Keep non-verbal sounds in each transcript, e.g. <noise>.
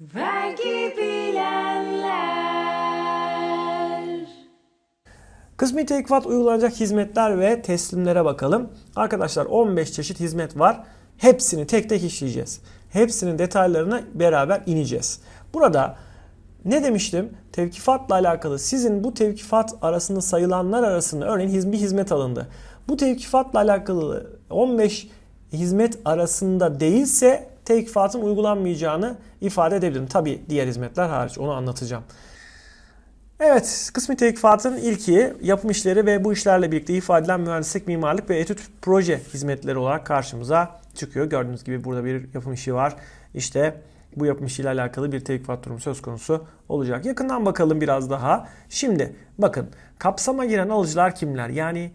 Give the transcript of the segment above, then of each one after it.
Vergi bilenler. Kısmi tekfat uygulanacak hizmetler ve teslimlere bakalım. Arkadaşlar 15 çeşit hizmet var. Hepsini tek tek işleyeceğiz. Hepsinin detaylarına beraber ineceğiz. Burada ne demiştim? Tevkifatla alakalı sizin bu tevkifat arasında sayılanlar arasında örneğin bir hizmet alındı. Bu tevkifatla alakalı 15 hizmet arasında değilse tevkifatın uygulanmayacağını ifade edebilirim. Tabi diğer hizmetler hariç onu anlatacağım. Evet, kısmi tevkifatın ilki yapım işleri ve bu işlerle birlikte ifade edilen mühendislik, mimarlık ve etüt proje hizmetleri olarak karşımıza çıkıyor. Gördüğünüz gibi burada bir yapım işi var. İşte bu yapım işiyle alakalı bir tevkifat durumu söz konusu olacak. Yakından bakalım biraz daha. Şimdi bakın kapsama giren alıcılar kimler? Yani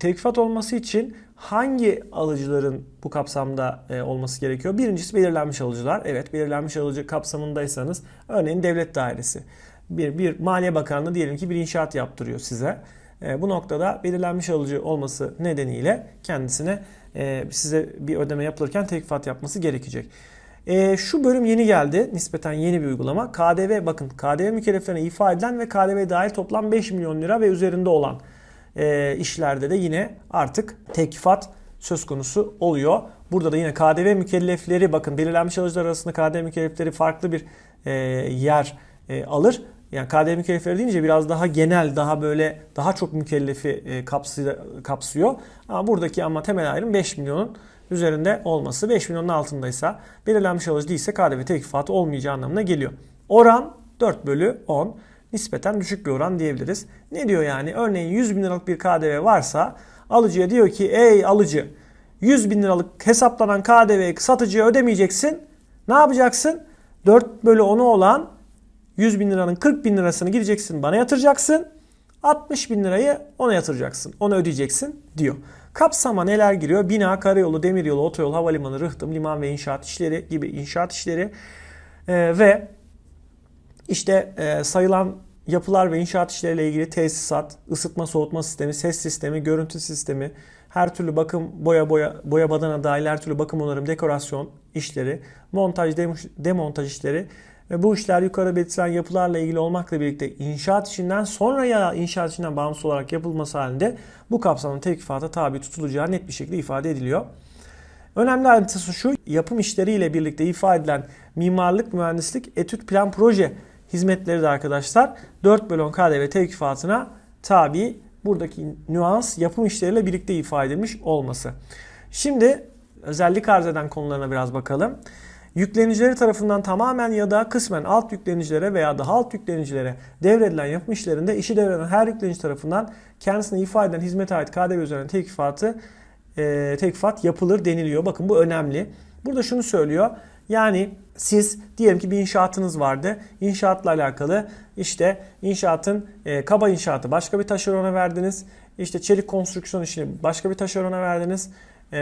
tevkifat olması için hangi alıcıların bu kapsamda e, olması gerekiyor? Birincisi belirlenmiş alıcılar. Evet belirlenmiş alıcı kapsamındaysanız örneğin devlet dairesi bir, bir Maliye Bakanlığı diyelim ki bir inşaat yaptırıyor size. E, bu noktada belirlenmiş alıcı olması nedeniyle kendisine e, size bir ödeme yapılırken tekfat yapması gerekecek. E, şu bölüm yeni geldi. Nispeten yeni bir uygulama. KDV bakın KDV mükelleflerine ifa edilen ve KDV dahil toplam 5 milyon lira ve üzerinde olan e, işlerde de yine artık tekfat söz konusu oluyor. Burada da yine KDV mükellefleri bakın belirlenmiş alıcılar arasında KDV mükellefleri farklı bir e, yer e, alır. Yani KDV mükellefleri deyince biraz daha genel, daha böyle daha çok mükellefi e, kapsıyor. Ama buradaki ama temel ayrım 5 milyonun üzerinde olması. 5 milyonun altındaysa belirlenmiş alıcı değilse KDV teklifat olmayacağı anlamına geliyor. Oran 4 bölü 10 nispeten düşük bir oran diyebiliriz. Ne diyor yani? Örneğin 100 bin liralık bir KDV varsa alıcıya diyor ki ey alıcı 100 bin liralık hesaplanan KDV'yi satıcıya ödemeyeceksin. Ne yapacaksın? 4 bölü 10'u olan 100 bin liranın 40 bin lirasını gideceksin bana yatıracaksın. 60 bin lirayı ona yatıracaksın. Ona ödeyeceksin diyor. Kapsama neler giriyor? Bina, karayolu, demiryolu, otoyol, havalimanı, rıhtım, liman ve inşaat işleri gibi inşaat işleri Ee, ve işte e, sayılan yapılar ve inşaat işleriyle ilgili tesisat, ısıtma soğutma sistemi, ses sistemi, görüntü sistemi, her türlü bakım, boya boya boya badana dahil her türlü bakım onarım, dekorasyon işleri, montaj, dem- demontaj işleri ve bu işler yukarı belirtilen yapılarla ilgili olmakla birlikte inşaat işinden sonra ya inşaat işinden bağımsız olarak yapılması halinde bu kapsamın tekifata tabi tutulacağı net bir şekilde ifade ediliyor. Önemli ayrıntısı şu, yapım işleriyle birlikte ifade edilen mimarlık, mühendislik, etüt, plan, proje hizmetleri de arkadaşlar 4 bölü 10 KDV tevkifatına tabi buradaki nüans yapım işleriyle birlikte ifade edilmiş olması. Şimdi özellik arz eden konularına biraz bakalım. Yüklenicileri tarafından tamamen ya da kısmen alt yüklenicilere veya daha alt yüklenicilere devredilen yapım işlerinde işi devreden her yüklenici tarafından kendisine ifade eden hizmete ait KDV üzerine teklifatı e, tekfat yapılır deniliyor. Bakın bu önemli. Burada şunu söylüyor. Yani siz diyelim ki bir inşaatınız vardı. İnşaatla alakalı işte inşaatın e, kaba inşaatı başka bir taşerona verdiniz. İşte çelik konstrüksiyon işini başka bir taşerona verdiniz. E,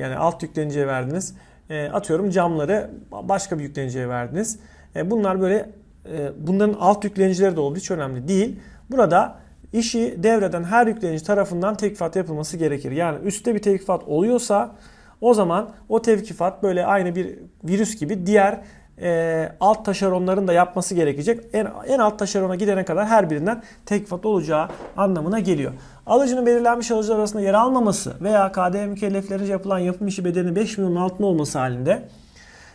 yani alt yükleniciye verdiniz. E, atıyorum camları başka bir yükleniciye verdiniz. E, bunlar böyle e, bunların alt yüklenicileri de olduğu hiç önemli değil. Burada işi devreden her yüklenici tarafından tekfat yapılması gerekir. Yani üstte bir tekfat oluyorsa o zaman o tevkifat böyle aynı bir virüs gibi diğer e, alt taşeronların da yapması gerekecek. En, en alt taşerona gidene kadar her birinden tekfat olacağı anlamına geliyor. Alıcının belirlenmiş alıcılar arasında yer almaması veya KDV mükelleflerince yapılan yapım işi bedelinin 5 milyonun altında olması halinde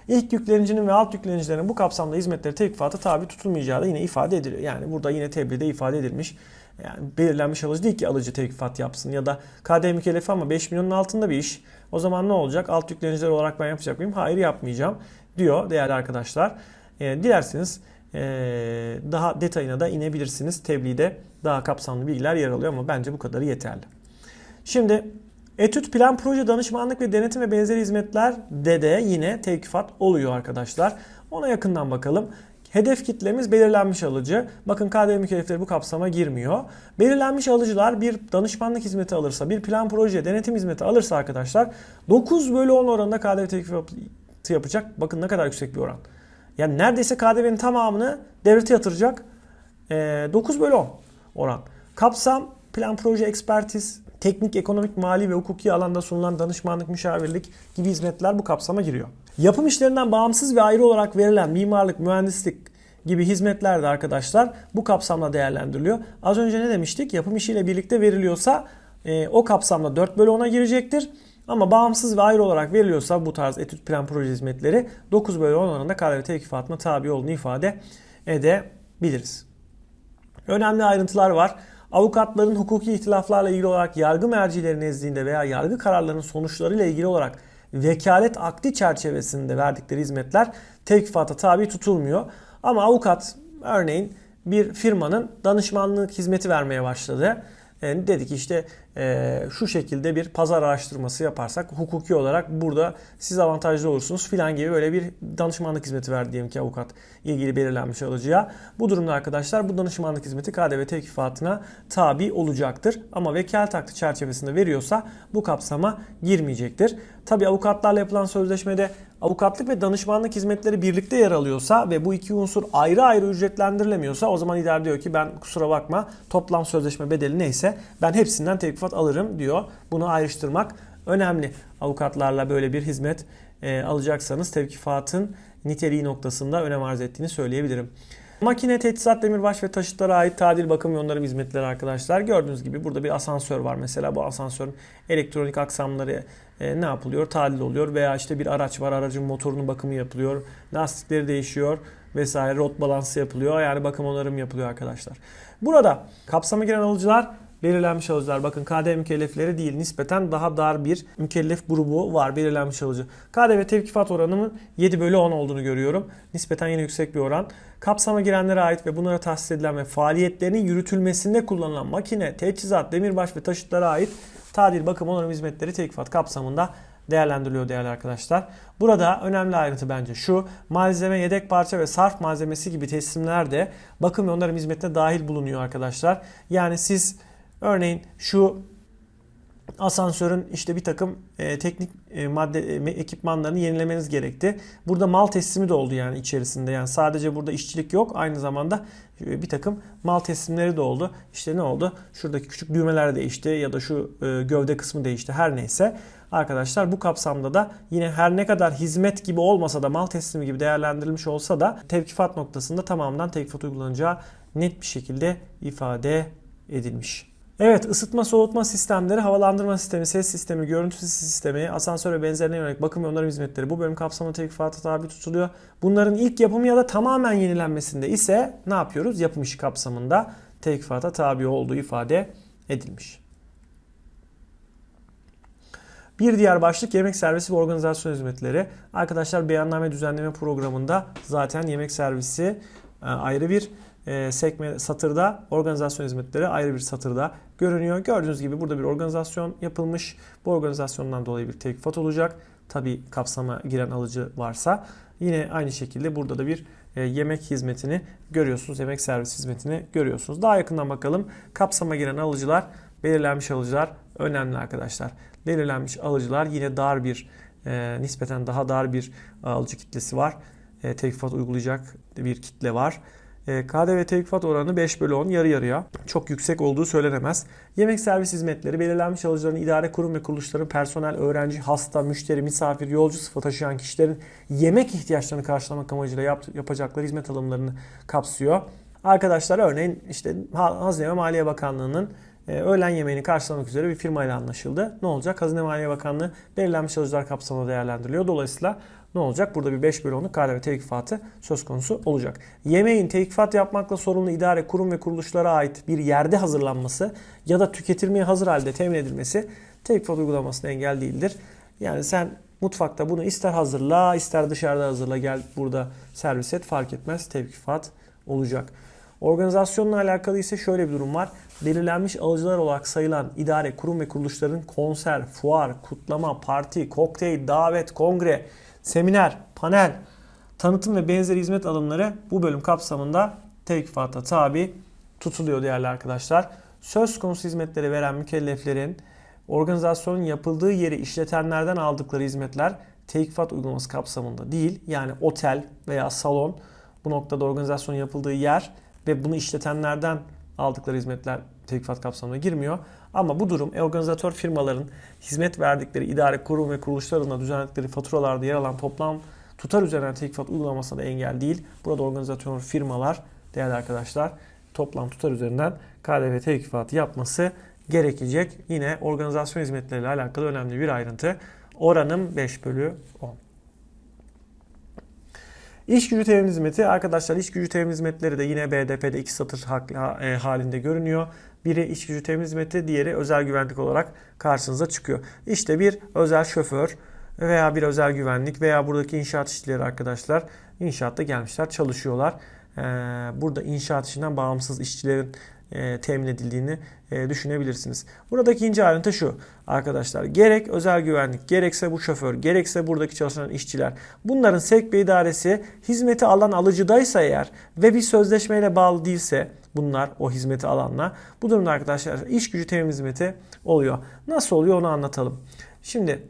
İlk yüklenicinin ve alt yüklenicilerin bu kapsamda hizmetleri tekfata tabi tutulmayacağı da yine ifade ediliyor. Yani burada yine tebliğde ifade edilmiş. Yani belirlenmiş alıcı değil ki alıcı tekfat yapsın ya da KDV mükellefi ama 5 milyonun altında bir iş. O zaman ne olacak? Alt yükleniciler olarak ben yapacak mıyım? Hayır yapmayacağım diyor değerli arkadaşlar. E, dilerseniz e, daha detayına da inebilirsiniz. Tebliğde daha kapsamlı bilgiler yer alıyor ama bence bu kadarı yeterli. Şimdi etüt, plan, proje, danışmanlık ve denetim ve benzeri hizmetlerde de yine tevkifat oluyor arkadaşlar. Ona yakından bakalım. Hedef kitlemiz belirlenmiş alıcı. Bakın KDV mükellefleri bu kapsama girmiyor. Belirlenmiş alıcılar bir danışmanlık hizmeti alırsa, bir plan proje, denetim hizmeti alırsa arkadaşlar 9 bölü 10 oranında KDV teklifi yapacak. Bakın ne kadar yüksek bir oran. Yani neredeyse KDV'nin tamamını devlete yatıracak. Ee, 9 bölü 10 oran. Kapsam, plan proje, ekspertiz, teknik, ekonomik, mali ve hukuki alanda sunulan danışmanlık, müşavirlik gibi hizmetler bu kapsama giriyor. Yapım işlerinden bağımsız ve ayrı olarak verilen mimarlık, mühendislik gibi hizmetler de arkadaşlar bu kapsamda değerlendiriliyor. Az önce ne demiştik? Yapım işiyle birlikte veriliyorsa e, o kapsamda 4 bölü 10'a girecektir. Ama bağımsız ve ayrı olarak veriliyorsa bu tarz etüt plan proje hizmetleri 9 bölü 10 oranında KDV teklifat tabi olduğunu ifade edebiliriz. Önemli ayrıntılar var. Avukatların hukuki ihtilaflarla ilgili olarak yargı mercileri nezdinde veya yargı kararlarının sonuçlarıyla ilgili olarak vekalet akdi çerçevesinde verdikleri hizmetler tevkifata tabi tutulmuyor. Ama avukat örneğin bir firmanın danışmanlık hizmeti vermeye başladı. Yani dedi ki işte e, şu şekilde bir pazar araştırması yaparsak hukuki olarak burada siz avantajlı olursunuz filan gibi böyle bir danışmanlık hizmeti verdi diyelim ki avukat ilgili belirlenmiş alıcıya. Bu durumda arkadaşlar bu danışmanlık hizmeti KDV tekifatına tabi olacaktır. Ama vekalet hakkı çerçevesinde veriyorsa bu kapsama girmeyecektir. Tabi avukatlarla yapılan sözleşmede avukatlık ve danışmanlık hizmetleri birlikte yer alıyorsa ve bu iki unsur ayrı ayrı ücretlendirilemiyorsa o zaman idare diyor ki ben kusura bakma toplam sözleşme bedeli neyse ben hepsinden teklifat alırım diyor. Bunu ayrıştırmak önemli. Avukatlarla böyle bir hizmet e, alacaksanız tevkifatın niteliği noktasında önem arz ettiğini söyleyebilirim. Makine, teçhizat, demirbaş ve taşıtlara ait tadil bakım ve onarım hizmetleri arkadaşlar. Gördüğünüz gibi burada bir asansör var. Mesela bu asansörün elektronik aksamları e, ne yapılıyor? Tadil oluyor veya işte bir araç var. Aracın motorunun bakımı yapılıyor. Lastikleri değişiyor vesaire. Rot balansı yapılıyor. Yani bakım onarım yapılıyor arkadaşlar. Burada kapsama giren alıcılar belirlenmiş alıcılar. Bakın KDV mükellefleri değil nispeten daha dar bir mükellef grubu var belirlenmiş alıcı. KDV tevkifat oranının 7 bölü 10 olduğunu görüyorum. Nispeten yine yüksek bir oran. Kapsama girenlere ait ve bunlara tahsis edilen ve faaliyetlerinin yürütülmesinde kullanılan makine, teçhizat, demirbaş ve taşıtlara ait tadil, bakım, onarım hizmetleri tevkifat kapsamında değerlendiriliyor değerli arkadaşlar. Burada önemli ayrıntı bence şu. Malzeme, yedek parça ve sarf malzemesi gibi teslimler de bakım ve onarım hizmetine dahil bulunuyor arkadaşlar. Yani siz örneğin şu asansörün işte bir takım e, teknik e, madde e, ekipmanlarını yenilemeniz gerekti. Burada mal teslimi de oldu yani içerisinde. Yani sadece burada işçilik yok. Aynı zamanda e, bir takım mal teslimleri de oldu. İşte ne oldu? Şuradaki küçük düğmeler değişti ya da şu e, gövde kısmı değişti. Her neyse. Arkadaşlar bu kapsamda da yine her ne kadar hizmet gibi olmasa da mal teslimi gibi değerlendirilmiş olsa da tevkifat noktasında tamamından tevkifat uygulanacağı net bir şekilde ifade edilmiş. Evet ısıtma soğutma sistemleri, havalandırma sistemi, ses sistemi, görüntü sistemi, asansör ve benzerine yönelik bakım ve onarım hizmetleri bu bölüm kapsamında tevkifata tabi tutuluyor. Bunların ilk yapımı ya da tamamen yenilenmesinde ise ne yapıyoruz? Yapım işi kapsamında tevkifata tabi olduğu ifade edilmiş. Bir diğer başlık yemek servisi ve organizasyon hizmetleri. Arkadaşlar beyanname düzenleme programında zaten yemek servisi e, ayrı bir e, sekme satırda, organizasyon hizmetleri ayrı bir satırda görünüyor. Gördüğünüz gibi burada bir organizasyon yapılmış. Bu organizasyondan dolayı bir tevkifat olacak. Tabi kapsama giren alıcı varsa. Yine aynı şekilde burada da bir e, yemek hizmetini görüyorsunuz. Yemek servis hizmetini görüyorsunuz. Daha yakından bakalım. Kapsama giren alıcılar, belirlenmiş alıcılar önemli arkadaşlar. Belirlenmiş alıcılar yine dar bir, e, nispeten daha dar bir alıcı kitlesi var. E, tevkifat uygulayacak bir kitle var. E, KDV tevkifat oranı 5 bölü 10 yarı yarıya. Çok yüksek olduğu söylenemez. Yemek servis hizmetleri belirlenmiş alıcıların idare kurum ve kuruluşların personel, öğrenci, hasta, müşteri, misafir, yolcu sıfır taşıyan kişilerin yemek ihtiyaçlarını karşılamak amacıyla yap, yapacakları hizmet alımlarını kapsıyor. Arkadaşlar örneğin işte Hazine ve Maliye Bakanlığı'nın e, öğlen yemeğini karşılamak üzere bir firmayla anlaşıldı. Ne olacak? Hazine Maliye Bakanlığı belirlenmiş alıcılar kapsamında değerlendiriliyor. Dolayısıyla ne olacak? Burada bir 5 bölü 10'luk KDV tevkifatı söz konusu olacak. Yemeğin tevkifat yapmakla sorumlu idare, kurum ve kuruluşlara ait bir yerde hazırlanması ya da tüketilmeye hazır halde temin edilmesi tevkifat uygulamasına engel değildir. Yani sen mutfakta bunu ister hazırla ister dışarıda hazırla gel burada servis et fark etmez tevkifat olacak. Organizasyonla alakalı ise şöyle bir durum var. Belirlenmiş alıcılar olarak sayılan idare, kurum ve kuruluşların konser, fuar, kutlama, parti, kokteyl, davet, kongre, seminer, panel, tanıtım ve benzeri hizmet alımları bu bölüm kapsamında tevkifata tabi tutuluyor değerli arkadaşlar. Söz konusu hizmetleri veren mükelleflerin organizasyonun yapıldığı yeri işletenlerden aldıkları hizmetler tevkifat uygulaması kapsamında değil. Yani otel veya salon bu noktada organizasyonun yapıldığı yer ve bunu işletenlerden aldıkları hizmetler tevkifat kapsamına girmiyor. Ama bu durum organizatör firmaların hizmet verdikleri idare kurum ve kuruluşlarına düzenledikleri faturalarda yer alan toplam tutar üzerinden tekfat uygulamasına da engel değil. Burada organizatör firmalar değerli arkadaşlar toplam tutar üzerinden KDV tevkifatı yapması gerekecek. Yine organizasyon hizmetleriyle alakalı önemli bir ayrıntı. Oranım 5 bölü 10. İş gücü temin hizmeti arkadaşlar iş gücü temin hizmetleri de yine BDP'de iki satır e, halinde görünüyor. Biri iş gücü temin hizmeti, diğeri özel güvenlik olarak karşınıza çıkıyor. İşte bir özel şoför veya bir özel güvenlik veya buradaki inşaat işçileri arkadaşlar inşaatta gelmişler çalışıyorlar. Ee, Burada inşaat işinden bağımsız işçilerin e, temin edildiğini e, düşünebilirsiniz. Buradaki ince ayrıntı şu arkadaşlar. Gerek özel güvenlik, gerekse bu şoför, gerekse buradaki çalışan işçiler. Bunların sevk ve idaresi hizmeti alan alıcıdaysa eğer ve bir sözleşmeyle bağlı değilse bunlar o hizmeti alanla. Bu durumda arkadaşlar iş gücü temin hizmeti oluyor. Nasıl oluyor onu anlatalım. Şimdi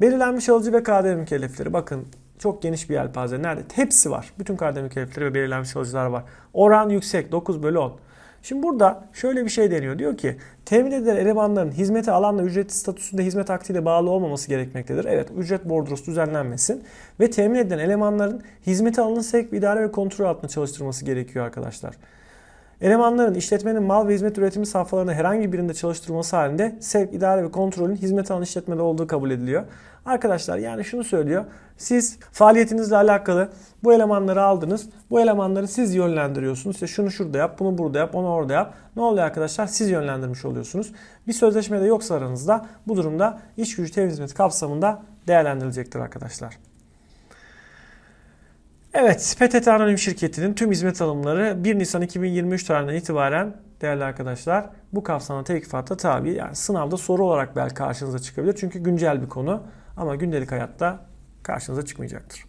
belirlenmiş alıcı ve KDV mükellefleri. Bakın çok geniş bir yelpaze. Nerede? Hepsi var. Bütün KDV mükellefleri ve belirlenmiş alıcılar var. Oran yüksek. 9 bölü 10. Şimdi burada şöyle bir şey deniyor. Diyor ki temin edilen elemanların hizmeti alanla ücretli statüsünde hizmet aktiyle bağlı olmaması gerekmektedir. Evet ücret bordrosu düzenlenmesin ve temin edilen elemanların hizmeti alanın sevk, idare ve kontrol altında çalıştırması gerekiyor arkadaşlar. Elemanların işletmenin mal ve hizmet üretimi safhalarında herhangi birinde çalıştırılması halinde sevk, idare ve kontrolün hizmet alan işletmede olduğu kabul ediliyor. Arkadaşlar yani şunu söylüyor. Siz faaliyetinizle alakalı bu elemanları aldınız. Bu elemanları siz yönlendiriyorsunuz. İşte şunu şurada yap, bunu burada yap, onu orada yap. Ne oluyor arkadaşlar? Siz yönlendirmiş oluyorsunuz. Bir sözleşme de yoksa aranızda bu durumda iş gücü temin hizmeti kapsamında değerlendirilecektir arkadaşlar. Evet, PTT Anonim Şirketi'nin tüm hizmet alımları 1 Nisan 2023 tarihinden itibaren değerli arkadaşlar bu kapsamda tevkifata tabi. Yani sınavda soru olarak belki karşınıza çıkabilir. Çünkü güncel bir konu ama gündelik hayatta karşınıza çıkmayacaktır.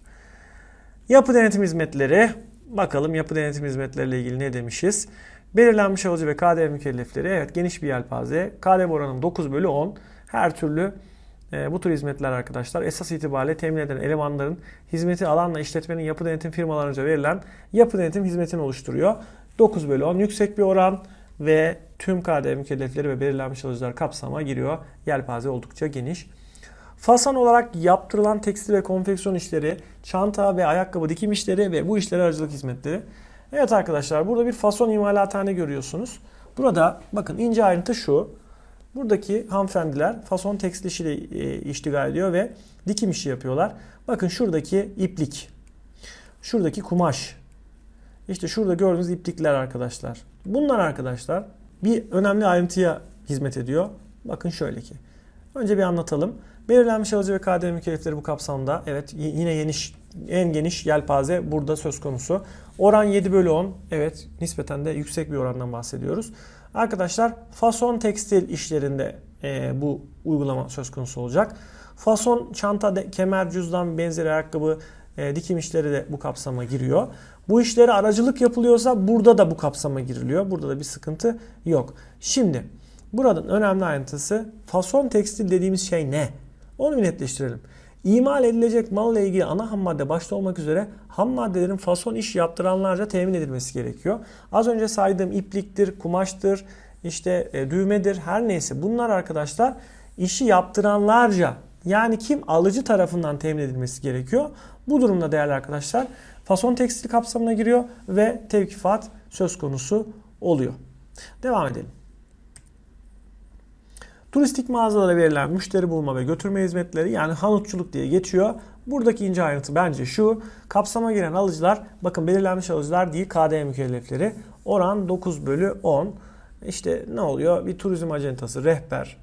Yapı denetim hizmetleri. Bakalım yapı denetim hizmetleriyle ilgili ne demişiz? Belirlenmiş alıcı ve KDV mükellefleri. Evet geniş bir yelpaze. KDV oranım 9 bölü 10. Her türlü e, bu tür hizmetler arkadaşlar esas itibariyle temin edilen elemanların hizmeti alanla işletmenin yapı denetim firmalarınca verilen yapı denetim hizmetini oluşturuyor. 9 bölü 10 yüksek bir oran ve tüm KDV mükellefleri ve belirlenmiş alıcılar kapsama giriyor. Yelpaze oldukça geniş. Fason olarak yaptırılan tekstil ve konfeksiyon işleri, çanta ve ayakkabı dikim işleri ve bu işlere aracılık hizmetleri. Evet arkadaşlar burada bir fason imalathane görüyorsunuz. Burada bakın ince ayrıntı şu. Buradaki hanımefendiler fason tekstil işiyle e, iştigal ediyor ve dikim işi yapıyorlar. Bakın şuradaki iplik, şuradaki kumaş, işte şurada gördüğünüz iplikler arkadaşlar. Bunlar arkadaşlar bir önemli ayrıntıya hizmet ediyor. Bakın şöyle ki. Önce bir anlatalım. Belirlenmiş alıcı ve KDV mükellefleri bu kapsamda. Evet yine geniş, en geniş yelpaze burada söz konusu. Oran 7 bölü 10. Evet nispeten de yüksek bir orandan bahsediyoruz. Arkadaşlar fason tekstil işlerinde e, bu uygulama söz konusu olacak. Fason çanta, de, kemer, cüzdan, benzeri ayakkabı, e, dikim işleri de bu kapsama giriyor. Bu işlere aracılık yapılıyorsa burada da bu kapsama giriliyor. Burada da bir sıkıntı yok. Şimdi buradan önemli ayrıntısı fason tekstil dediğimiz şey ne? Onu bir netleştirelim. İmal edilecek malla ilgili ana ham madde başta olmak üzere ham maddelerin fason iş yaptıranlarca temin edilmesi gerekiyor. Az önce saydığım ipliktir, kumaştır, işte e, düğmedir her neyse bunlar arkadaşlar işi yaptıranlarca yani kim alıcı tarafından temin edilmesi gerekiyor. Bu durumda değerli arkadaşlar fason tekstil kapsamına giriyor ve tevkifat söz konusu oluyor. Devam edelim. Turistik mağazalara verilen müşteri bulma ve götürme hizmetleri yani hanutçuluk diye geçiyor. Buradaki ince ayrıntı bence şu. Kapsama giren alıcılar bakın belirlenmiş alıcılar değil KDV mükellefleri. Oran 9 bölü 10. İşte ne oluyor? Bir turizm acentası, rehber,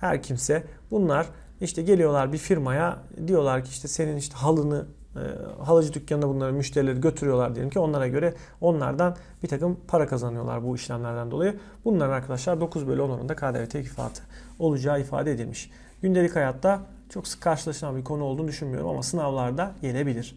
her kimse bunlar işte geliyorlar bir firmaya diyorlar ki işte senin işte halını e, halıcı dükkanına bunları müşterileri götürüyorlar diyelim ki onlara göre onlardan bir takım para kazanıyorlar bu işlemlerden dolayı. Bunların arkadaşlar 9 bölü 10 oranında KDV tekifatı olacağı ifade edilmiş. Gündelik hayatta çok sık karşılaşılan bir konu olduğunu düşünmüyorum ama sınavlarda gelebilir.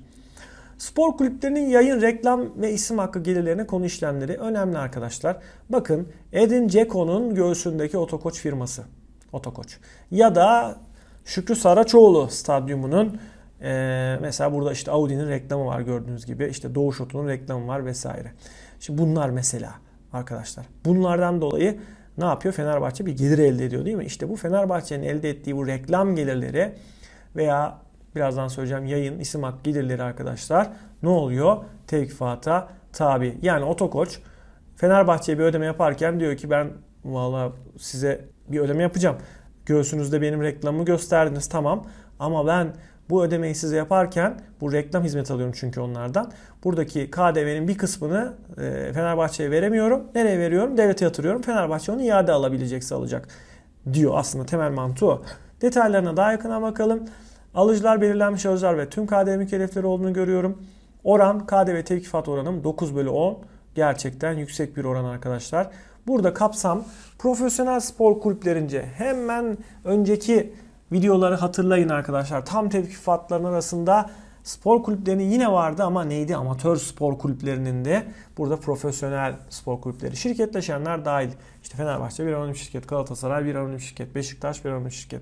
Spor kulüplerinin yayın, reklam ve isim hakkı gelirlerine konu işlemleri önemli arkadaşlar. Bakın Edin Dzeko'nun göğsündeki otokoç firması. Otokoç. Ya da Şükrü Saraçoğlu stadyumunun ee, mesela burada işte Audi'nin reklamı var gördüğünüz gibi. İşte Doğuş Oto'nun reklamı var vesaire. Şimdi bunlar mesela arkadaşlar. Bunlardan dolayı ne yapıyor? Fenerbahçe bir gelir elde ediyor değil mi? İşte bu Fenerbahçe'nin elde ettiği bu reklam gelirleri veya birazdan söyleyeceğim yayın, isim hakkı gelirleri arkadaşlar ne oluyor? Tevkifata tabi. Yani Otokoç Fenerbahçe'ye bir ödeme yaparken diyor ki ben valla size bir ödeme yapacağım. Göğsünüzde benim reklamımı gösterdiniz tamam ama ben bu ödemeyi size yaparken bu reklam hizmeti alıyorum çünkü onlardan. Buradaki KDV'nin bir kısmını e, Fenerbahçe'ye veremiyorum. Nereye veriyorum? Devlete yatırıyorum. Fenerbahçe onu iade alabilecekse alacak diyor aslında temel mantığı o. Detaylarına daha yakına bakalım. Alıcılar belirlenmiş alıcılar ve tüm KDV mükellefleri olduğunu görüyorum. Oran KDV tevkifat oranım 9 bölü 10. Gerçekten yüksek bir oran arkadaşlar. Burada kapsam profesyonel spor kulüplerince hemen önceki videoları hatırlayın arkadaşlar. Tam tevkifatların arasında spor kulüplerinin yine vardı ama neydi? Amatör spor kulüplerinin de burada profesyonel spor kulüpleri. Şirketleşenler dahil. İşte Fenerbahçe bir anonim şirket, Galatasaray bir anonim şirket, Beşiktaş bir anonim şirket.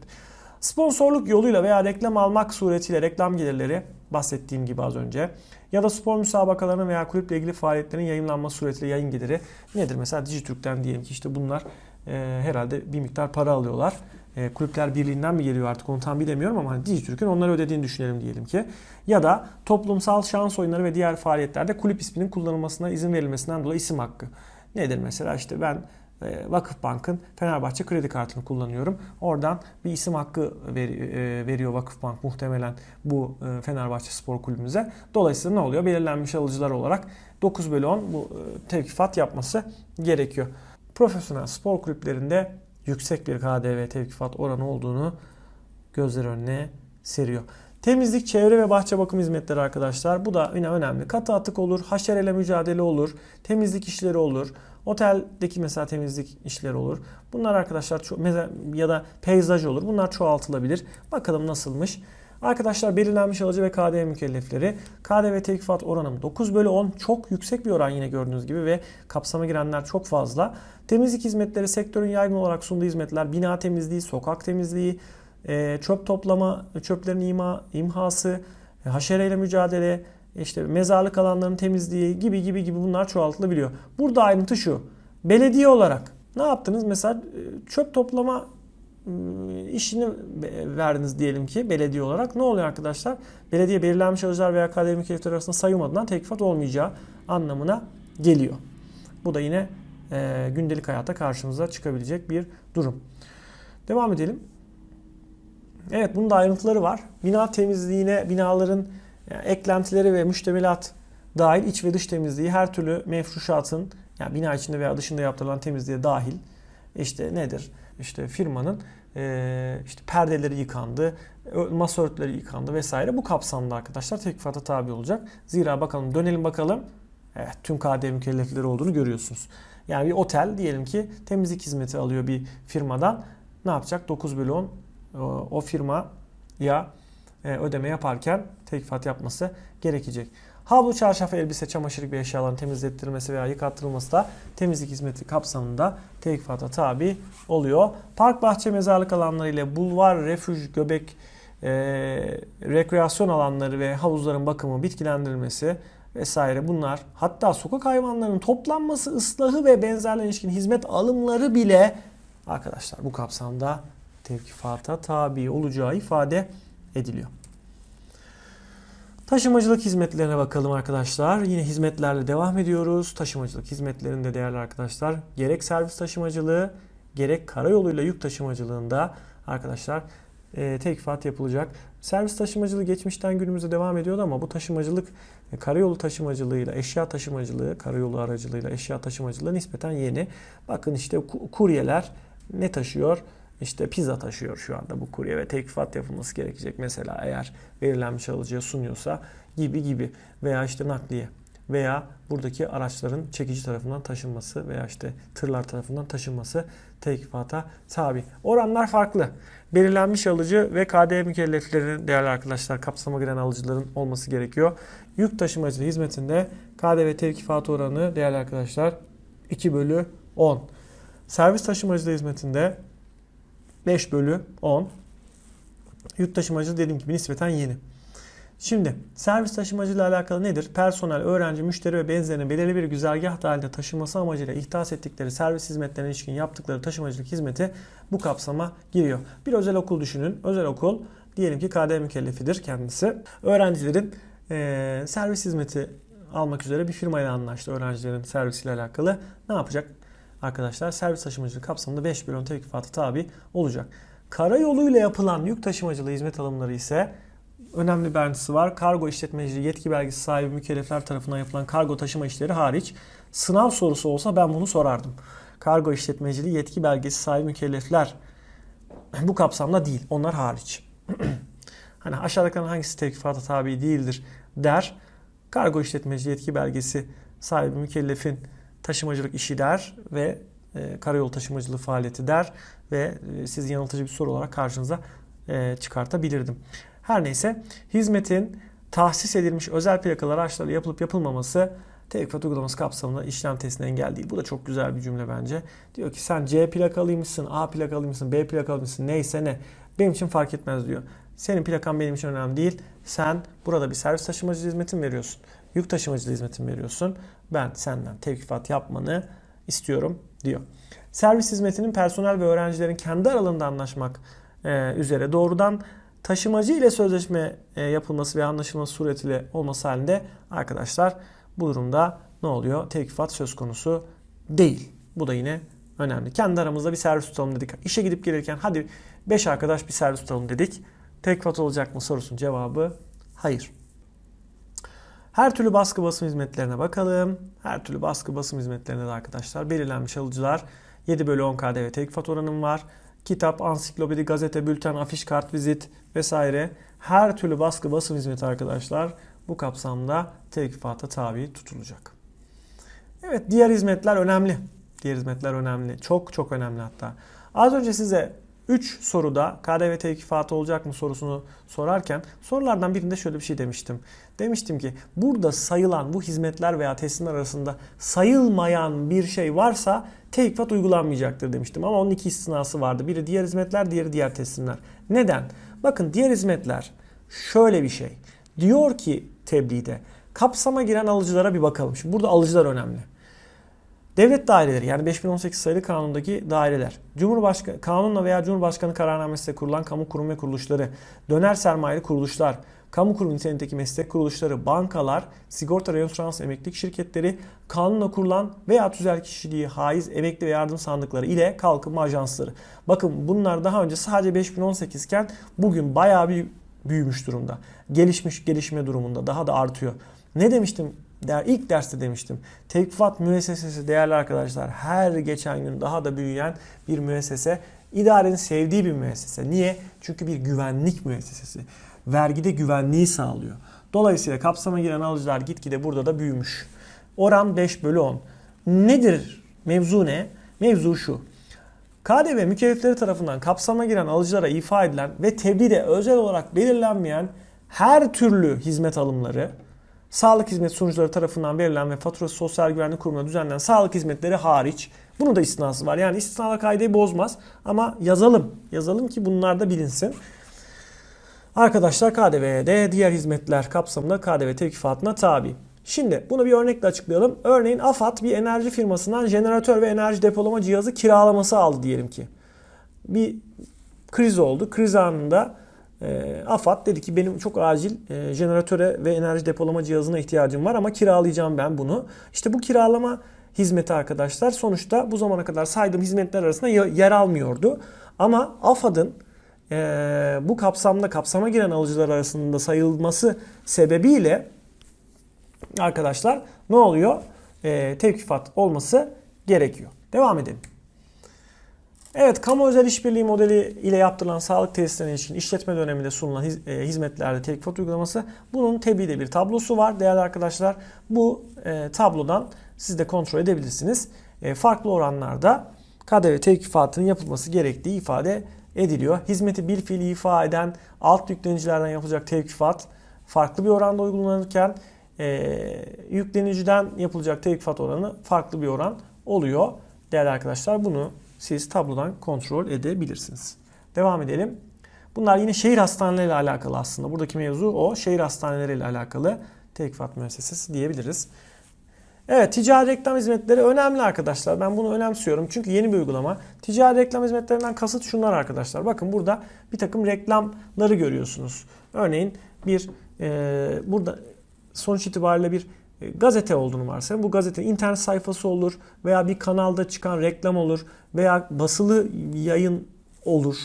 Sponsorluk yoluyla veya reklam almak suretiyle reklam gelirleri bahsettiğim gibi az önce ya da spor müsabakalarının veya kulüple ilgili faaliyetlerin yayınlanması suretiyle yayın geliri nedir? Mesela Dijitürk'ten diyelim ki işte bunlar e, herhalde bir miktar para alıyorlar. E, kulüpler birliğinden mi geliyor artık onu tam bilemiyorum ama hani Dijitürk'ün onları ödediğini düşünelim diyelim ki. Ya da toplumsal şans oyunları ve diğer faaliyetlerde kulüp isminin kullanılmasına izin verilmesinden dolayı isim hakkı. Nedir mesela işte ben e, Vakıfbank'ın Fenerbahçe kredi kartını kullanıyorum. Oradan bir isim hakkı ver, e, veriyor Vakıfbank muhtemelen bu e, Fenerbahçe Spor Kulübümüze. Dolayısıyla ne oluyor? Belirlenmiş alıcılar olarak 9 bölü 10 bu tevkifat yapması gerekiyor. Profesyonel spor kulüplerinde yüksek bir KDV tevkifat oranı olduğunu gözler önüne seriyor. Temizlik, çevre ve bahçe bakım hizmetleri arkadaşlar. Bu da yine önemli. Katı atık olur, haşereyle mücadele olur, temizlik işleri olur. Oteldeki mesela temizlik işleri olur. Bunlar arkadaşlar ya da peyzaj olur. Bunlar çoğaltılabilir. Bakalım nasılmış. Arkadaşlar belirlenmiş alıcı ve KDV mükellefleri. KDV tevkifat oranım 9 bölü 10. Çok yüksek bir oran yine gördüğünüz gibi ve kapsama girenler çok fazla. Temizlik hizmetleri sektörün yaygın olarak sunduğu hizmetler bina temizliği, sokak temizliği, e, çöp toplama, çöplerin ima, imhası, e, haşereyle mücadele, işte mezarlık alanlarının temizliği gibi gibi gibi bunlar çoğaltılabiliyor. Burada ayrıntı şu. Belediye olarak ne yaptınız? Mesela e, çöp toplama işini verdiniz diyelim ki belediye olarak. Ne oluyor arkadaşlar? Belediye belirlenmiş alıcılar veya KDV mükellefleri arasında sayılmadan tekfat olmayacağı anlamına geliyor. Bu da yine e, gündelik hayata karşımıza çıkabilecek bir durum. Devam edelim. Evet bunun da ayrıntıları var. Bina temizliğine binaların yani eklentileri ve müştemilat dahil iç ve dış temizliği her türlü mefruşatın yani bina içinde veya dışında yaptırılan temizliğe dahil işte nedir? İşte firmanın e, işte perdeleri yıkandı, masa örtüleri yıkandı vesaire. Bu kapsamda arkadaşlar tekfata tabi olacak. Zira bakalım dönelim bakalım. Evet tüm KDV mükellefleri olduğunu görüyorsunuz. Yani bir otel diyelim ki temizlik hizmeti alıyor bir firmadan. Ne yapacak? 9 bölü 10 o firma ya e, ödeme yaparken tekfat yapması gerekecek. Havlu, çarşaf, elbise, çamaşır gibi eşyaların temizlettirilmesi veya yıkattırılması da temizlik hizmeti kapsamında tekfata tabi oluyor. Park, bahçe, mezarlık alanları ile bulvar, refüj, göbek, e, rekreasyon alanları ve havuzların bakımı, bitkilendirilmesi vesaire bunlar hatta sokak hayvanlarının toplanması, ıslahı ve benzerlerine ilişkin hizmet alımları bile arkadaşlar bu kapsamda tevkifata tabi olacağı ifade ediliyor. Taşımacılık hizmetlerine bakalım arkadaşlar. Yine hizmetlerle devam ediyoruz. Taşımacılık hizmetlerinde değerli arkadaşlar gerek servis taşımacılığı gerek karayoluyla yük taşımacılığında arkadaşlar e, tekfat yapılacak. Servis taşımacılığı geçmişten günümüze devam ediyordu ama bu taşımacılık e, karayolu taşımacılığıyla eşya taşımacılığı, karayolu aracılığıyla eşya taşımacılığı nispeten yeni. Bakın işte kuryeler ne taşıyor? İşte pizza taşıyor şu anda bu kurye ve tekfat yapılması gerekecek mesela eğer verilenmiş alıcıya sunuyorsa gibi gibi veya işte nakliye veya buradaki araçların çekici tarafından taşınması veya işte tırlar tarafından taşınması tekfata tabi. Oranlar farklı. Belirlenmiş alıcı ve KDV mükelleflerinin değerli arkadaşlar kapsama giren alıcıların olması gerekiyor. Yük taşımacılığı hizmetinde KDV tevkifat oranı değerli arkadaşlar 2 bölü 10. Servis taşımacılığı hizmetinde 5 bölü 10. Yük taşımacılığı dediğim gibi nispeten yeni. Şimdi servis taşımacılığı alakalı nedir? Personel, öğrenci, müşteri ve benzerinin belirli bir güzergah dahilinde taşınması amacıyla ihdas ettikleri servis hizmetlerine ilişkin yaptıkları taşımacılık hizmeti bu kapsama giriyor. Bir özel okul düşünün. Özel okul diyelim ki KDV mükellefidir kendisi. Öğrencilerin eee, servis hizmeti almak üzere bir firmayla anlaştı öğrencilerin servisiyle alakalı. Ne yapacak? Arkadaşlar servis taşımacılığı kapsamında 5 milyon tevkifatı tabi olacak. Karayoluyla yapılan yük taşımacılığı hizmet alımları ise önemli bir ayrıntısı var. Kargo işletmeciliği yetki belgesi sahibi mükellefler tarafından yapılan kargo taşıma işleri hariç sınav sorusu olsa ben bunu sorardım. Kargo işletmeciliği yetki belgesi sahibi mükellefler <clears throat> bu kapsamda değil. Onlar hariç. <clears throat> hani aşağıdakilerin hangisi tevkifata tabi değildir der. Kargo işletmeci yetki belgesi sahibi mükellefin taşımacılık işi der ve e, karayolu taşımacılığı faaliyeti der ve e, siz yanıltıcı bir soru olarak karşınıza e, çıkartabilirdim. Her neyse hizmetin tahsis edilmiş özel plakalı araçlarla yapılıp yapılmaması tevkifat uygulaması kapsamında işlem testine engel değil. Bu da çok güzel bir cümle bence. Diyor ki sen C plakalıymışsın, A plakalıymışsın, B plakalıymışsın neyse ne benim için fark etmez diyor. Senin plakan benim için önemli değil. Sen burada bir servis taşımacılığı hizmeti mi veriyorsun? Yük taşımacılığı hizmeti mi veriyorsun? Ben senden tevkifat yapmanı istiyorum diyor. Servis hizmetinin personel ve öğrencilerin kendi aralarında anlaşmak e, üzere doğrudan taşımacı ile sözleşme e, yapılması ve anlaşılması suretiyle olması halinde arkadaşlar bu durumda ne oluyor? Tevkifat söz konusu değil. Bu da yine önemli. Kendi aramızda bir servis tutalım dedik. İşe gidip gelirken hadi 5 arkadaş bir servis tutalım dedik. Tevkifat olacak mı sorusunun cevabı hayır. Her türlü baskı basım hizmetlerine bakalım. Her türlü baskı basım hizmetlerine de arkadaşlar belirlenmiş alıcılar 7 bölü 10 KDV tevkifat oranım var. Kitap, ansiklopedi, gazete, bülten, afiş, kart, vizit vesaire her türlü baskı basım hizmeti arkadaşlar bu kapsamda tevkifata tabi tutulacak. Evet diğer hizmetler önemli. Diğer hizmetler önemli. Çok çok önemli hatta. Az önce size 3 soruda KDV tevkifatı olacak mı sorusunu sorarken sorulardan birinde şöyle bir şey demiştim. Demiştim ki burada sayılan bu hizmetler veya teslimler arasında sayılmayan bir şey varsa tevkifat uygulanmayacaktır demiştim. Ama onun iki istisnası vardı. Biri diğer hizmetler, diğeri diğer teslimler. Neden? Bakın diğer hizmetler şöyle bir şey. Diyor ki tebliğde kapsama giren alıcılara bir bakalım. Şimdi burada alıcılar önemli. Devlet daireleri yani 5018 sayılı kanundaki daireler, Cumhurbaşkanı kanunla veya Cumhurbaşkanı kararnamesiyle kurulan kamu kurum ve kuruluşları, döner sermayeli kuruluşlar, kamu kurum niteliğindeki meslek kuruluşları, bankalar, sigorta reasürans emeklilik şirketleri, kanunla kurulan veya tüzel kişiliği haiz emekli ve yardım sandıkları ile kalkınma ajansları. Bakın bunlar daha önce sadece 5018 iken bugün bayağı bir büyümüş durumda. Gelişmiş gelişme durumunda daha da artıyor. Ne demiştim der, ilk derste demiştim. Tevkifat müessesesi değerli arkadaşlar her geçen gün daha da büyüyen bir müessese. İdarenin sevdiği bir müessese. Niye? Çünkü bir güvenlik müessesesi. Vergide güvenliği sağlıyor. Dolayısıyla kapsama giren alıcılar gitgide burada da büyümüş. Oran 5 bölü 10. Nedir? Mevzu ne? Mevzu şu. KDV mükellefleri tarafından kapsama giren alıcılara ifa edilen ve tebliğde özel olarak belirlenmeyen her türlü hizmet alımları, sağlık hizmet sunucuları tarafından verilen ve faturası Sosyal Güvenlik Kurumu'na düzenlenen sağlık hizmetleri hariç. Bunun da istisnası var. Yani istisnalar kaideyi bozmaz ama yazalım. Yazalım ki bunlar da bilinsin. Arkadaşlar KDV'de diğer hizmetler kapsamında KDV tevkifatına tabi. Şimdi bunu bir örnekle açıklayalım. Örneğin AFAD bir enerji firmasından jeneratör ve enerji depolama cihazı kiralaması aldı diyelim ki. Bir kriz oldu. Kriz anında e, AFAD dedi ki benim çok acil e, jeneratöre ve enerji depolama cihazına ihtiyacım var ama kiralayacağım ben bunu. İşte bu kiralama hizmeti arkadaşlar sonuçta bu zamana kadar saydığım hizmetler arasında yer almıyordu. Ama AFAD'ın e, bu kapsamda kapsama giren alıcılar arasında sayılması sebebiyle arkadaşlar ne oluyor? E, tevkifat olması gerekiyor. Devam edelim. Evet, kamu özel işbirliği modeli ile yaptırılan sağlık tesislerine ilişkin işletme döneminde sunulan hiz, e, hizmetlerde tevkifat uygulaması. Bunun tebliğde bir tablosu var değerli arkadaşlar. Bu e, tablodan siz de kontrol edebilirsiniz. E, farklı oranlarda KDV tevkifatının yapılması gerektiği ifade ediliyor. Hizmeti bir fiili ifa eden alt yüklenicilerden yapılacak tevkifat farklı bir oranda uygulanırken e, yükleniciden yapılacak tevkifat oranı farklı bir oran oluyor. Değerli arkadaşlar bunu siz tablodan kontrol edebilirsiniz. Devam edelim. Bunlar yine şehir hastaneleriyle alakalı aslında. Buradaki mevzu o. Şehir hastaneleriyle alakalı tekfat müessesesi diyebiliriz. Evet ticari reklam hizmetleri önemli arkadaşlar. Ben bunu önemsiyorum. Çünkü yeni bir uygulama. Ticari reklam hizmetlerinden kasıt şunlar arkadaşlar. Bakın burada bir takım reklamları görüyorsunuz. Örneğin bir e, burada sonuç itibariyle bir gazete olduğunu varsayalım. Bu gazete internet sayfası olur veya bir kanalda çıkan reklam olur veya basılı yayın olur.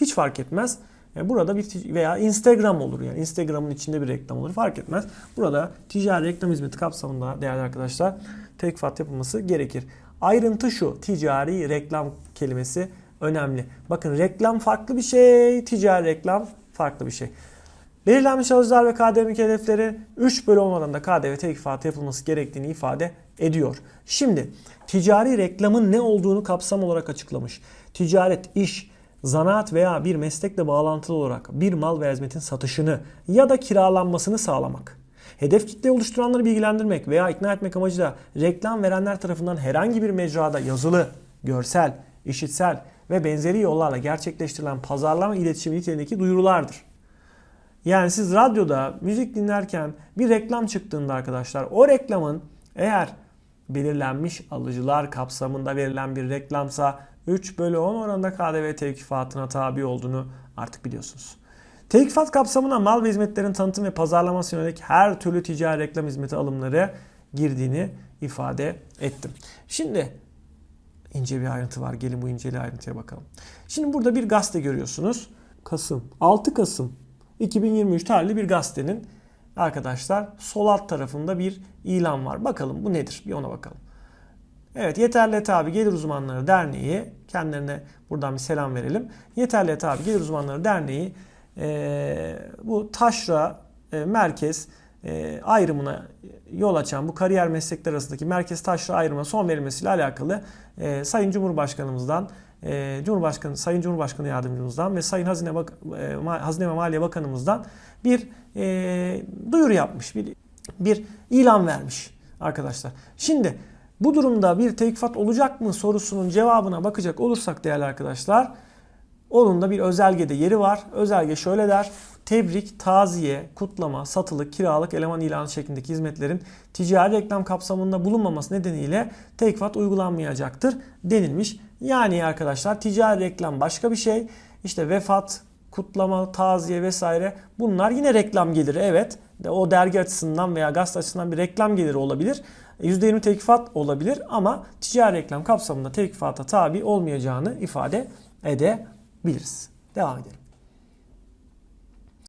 Hiç fark etmez. E, Burada bir veya Instagram olur yani Instagram'ın içinde bir reklam olur fark etmez. Burada ticari reklam hizmeti kapsamında değerli arkadaşlar tekfat yapılması gerekir. Ayrıntı şu ticari reklam kelimesi önemli. Bakın reklam farklı bir şey, ticari reklam farklı bir şey. Belirlenmiş alıcılar ve KDV hedefleri 3 bölü 10 oranında KDV tekfatı yapılması gerektiğini ifade ediyor. Şimdi ticari reklamın ne olduğunu kapsam olarak açıklamış. Ticaret, iş, zanaat veya bir meslekle bağlantılı olarak bir mal ve hizmetin satışını ya da kiralanmasını sağlamak. Hedef kitle oluşturanları bilgilendirmek veya ikna etmek amacıyla reklam verenler tarafından herhangi bir mecrada yazılı, görsel, işitsel ve benzeri yollarla gerçekleştirilen pazarlama iletişimi niteliğindeki duyurulardır. Yani siz radyoda müzik dinlerken bir reklam çıktığında arkadaşlar o reklamın eğer belirlenmiş alıcılar kapsamında verilen bir reklamsa 3 bölü 10 oranında KDV tevkifatına tabi olduğunu artık biliyorsunuz. Tevkifat kapsamına mal ve hizmetlerin tanıtım ve pazarlaması yönelik her türlü ticari reklam hizmeti alımları girdiğini ifade ettim. Şimdi ince bir ayrıntı var. Gelin bu inceli ayrıntıya bakalım. Şimdi burada bir gazete görüyorsunuz. Kasım. 6 Kasım 2023 tarihli bir gazetenin arkadaşlar sol alt tarafında bir ilan var. Bakalım bu nedir? Bir ona bakalım. Evet Yeterli Tabi Gelir Uzmanları Derneği kendilerine buradan bir selam verelim. Yeterli Tabi Gelir Uzmanları Derneği e, bu taşra e, merkez e, ayrımına yol açan bu kariyer meslekler arasındaki merkez taşra ayrımına son verilmesiyle alakalı e, Sayın Cumhurbaşkanımızdan e, Cumhurbaşkanı Sayın Cumhurbaşkanı Yardımcımızdan ve Sayın Hazine Bak e, Hazine ve Maliye Bakanımızdan bir e, duyuru yapmış, bir bir ilan vermiş arkadaşlar. Şimdi bu durumda bir tekfat olacak mı sorusunun cevabına bakacak olursak değerli arkadaşlar, onun da bir özelgede yeri var. Özelge şöyle der. Tebrik, taziye, kutlama, satılık, kiralık, eleman ilanı şeklindeki hizmetlerin ticari reklam kapsamında bulunmaması nedeniyle tekfat uygulanmayacaktır denilmiş. Yani arkadaşlar ticari reklam başka bir şey. İşte vefat, kutlama, taziye vesaire bunlar yine reklam geliri evet. O dergi açısından veya gazete açısından bir reklam geliri olabilir. %20 tekifat olabilir ama ticari reklam kapsamında tekifata tabi olmayacağını ifade edebiliriz. Devam edelim.